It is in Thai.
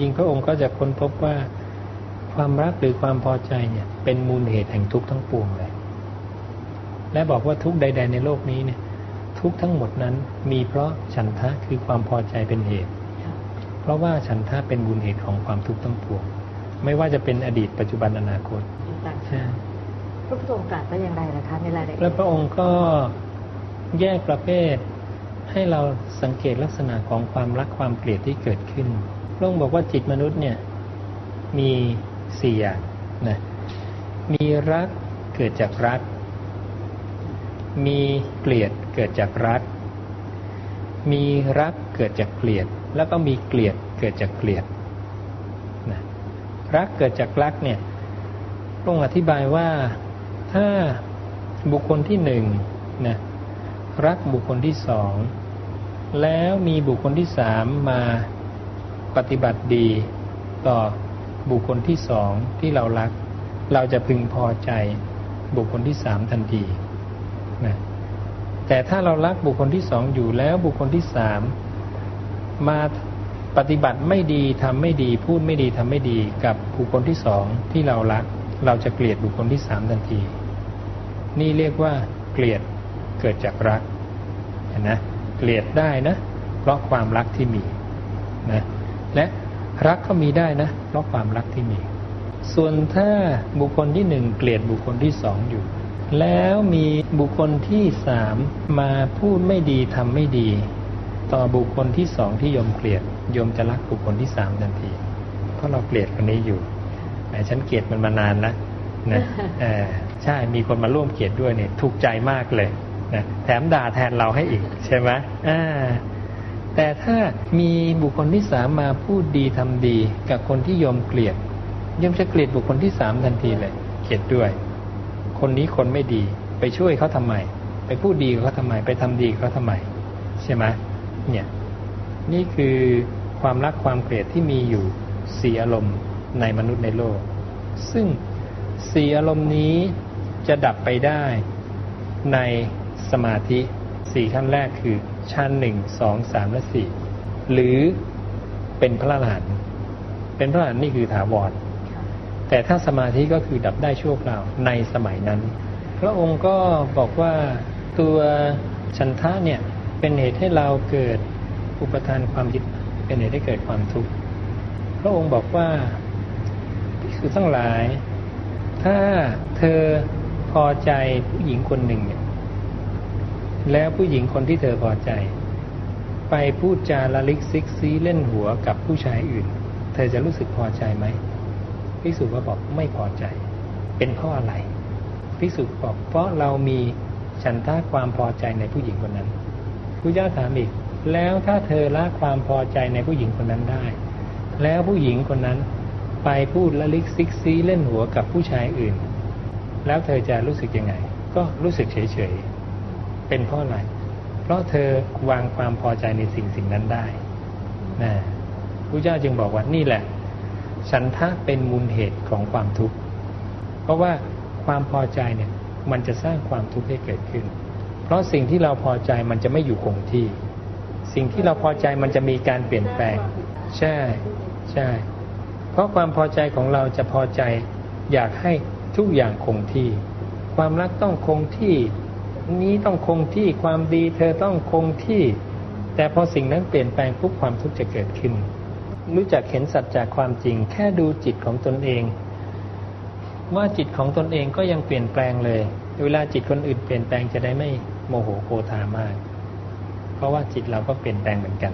ริงๆพระองค์ก็จะค้นพบว่า ความรักหรือความพอใจเนี่ย เป็นมูลเหตุแห่งทุกข์ทั้งปวงเลย และบอกว่าทุกข์ใด ๆ ในโลกนี้เนี่ย ทุกข์ทั้งหมดนั้นมีเพราะฉันทะคือความพอใจเป็นเหตุ เพราะว่าฉันทะเป็นมูลเหตุของความทุกข์ทั้งปวง ไม่ว่าจะเป็นอดีตปัจจุบันอนาคตใช่พระพุทธองค์ตรัสว่าอย่างไรล่ะคะในรายละเอียดแล้วพระองค์ก็แยกประเภทให้เราสังเกตลักษณะของความรักความเกลียดที่เกิดขึ้น พระองค์บอกว่าจิตมนุษย์เนี่ยมีสี่อย่างนะมีรักเกิดจากรัก มีเกลียดเกิดจากรัก มีรักเกิดจากเกลียด แล้วก็มีเกลียดเกิดจากเกลียดนะรักเกิดจากรักเนี่ยพระองค์อธิบายว่าถ้าบุคคลที่หนึ่งนะรักบุคคลที่สองแล้วมีบุคคลที่สามมา ปฏิบัติดีต่อบุคคลที่สองที่เรารัก เราจะพึงพอใจบุคคลที่สามทันทีนะแต่ถ้าเรารักบุคคลที่สองอยู่แล้วบุคคลที่สามมาปฏิบัติไม่ดีทำไม่ดีพูดไม่ดีทำไม่ดีกับบุคคลที่สองที่เรารัก เราจะเกลียดบุคคลที่สามทันที นี่เรียกว่าเกลียดเกิดจากรักเห็นนะเกลียดได้นะ เพราะความรักที่มีนะ และรักก็มีได้นะ เพราะความรักที่มี ส่วนถ้าบุคคลที่หนึ่งเกลียดบุคคลที่สองอยู่ แล้วมีบุคคลที่สามมาพูดไม่ดีทำไม่ดี ต่อบุคคลที่สองที่โยมเกลียดโยมจะรักบุคคลที่สามทันที เพราะเราเกลียดคนนี้อยู่แต่ฉันเกลียดมันมานานแล้วนะเออใช่มีคนมาร่วมเกลียดด้วยเนี่ยถูกใจมากเลยนะแถมด่าแทนเราให้อีกใช่ไหมอ่า แต่ถ้ามีบุคคลที่สามมาพูดดีทำดี กับคนที่โยมเกลียดโยมจะเกลียดบุคคลที่สามทันทีเลยเกลียดด้วย คนนี้คนไม่ดี ไปช่วยเขาทำไม ไปพูดดีกับเขาทำไม ไปทำดีเขาทำไม ใช่ไหมเนี่ยนี่คือความรักความเกลียดที่มีอยู่สี่อารมณ์ในมนุษย์ในโลก ซึ่งสี่อารมณ์นี้จะดับไปได้ในสมาธิสี่ขั้นแรกคือ ชั้นหนึ่งสองสามและสี่หรือเป็นพระอรหันต์เป็นพระอรหันต์นี่คือถาวรแต่ถ้าสมาธิก็คือดับได้ชั่วคราวในสมัยนั้น พระองค์ก็บอกว่าตัวฉันทะเนี่ยเป็นเหตุให้เราเกิดอุปทานความยึดเป็นเหตุให้เกิดความทุกข์พระองค์บอกว่าภิกษุทั้งหลาย ถ้าเธอพอใจผู้หญิงคนหนึ่งเนี่ย แล้วผู้หญิงคนที่เธอพอใจ ไปพูดจาละลิกซิกซีเล่นหัวกับผู้ชายอื่น เธอจะรู้สึกพอใจไหมภิกษุก็บอกไม่พอใจ เป็นเพราะอะไรภิกษุบอกเพราะเรามีฉันทะความพอใจในผู้หญิงคนนั้นผู้เจ้าถามอีก แล้วถ้าเธอละความพอใจในผู้หญิงคนนั้นได้ แล้วผู้หญิงคนนั้นไปพูดละลิกซิกซีเล่นหัวกับผู้ชายอื่น แล้วเธอจะรู้สึกยังไง ก็รู้สึกเฉยๆ เป็นเพราะอะไร เพราะเธอวางความพอใจในสิ่งสิ่งนั้นได้นะพระเจ้าจึงบอกว่านี่แหละ ฉันทะเป็นมูลเหตุของความทุกข์ เพราะว่าความพอใจเนี่ยมันจะสร้างความทุกข์ให้เกิดขึ้น เพราะสิ่งที่เราพอใจมันจะไม่อยู่คงที่ สิ่งที่เราพอใจมันจะมีการเปลี่ยนแปลง ใช่ใช่ เพราะความพอใจของเราจะพอใจ อยากให้ทุกอย่างคงที่ ความรักต้องคงที่ นี้ต้องคงที่ความดี เธอต้องคงที่ แต่พอสิ่งนั้นเปลี่ยนแปลงปุ๊บความทุกข์จะเกิดขึ้น รู้จักเห็นสัจจากความจริง แค่ดูจิตของตนเอง ว่าจิตของตนเองก็ยังเปลี่ยนแปลงเลย เวลาจิตคนอื่นเปลี่ยนแปลงจะได้ไม่โมโหโกธามาก เพราะว่าจิตเราก็เปลี่ยนแปลงเหมือนกัน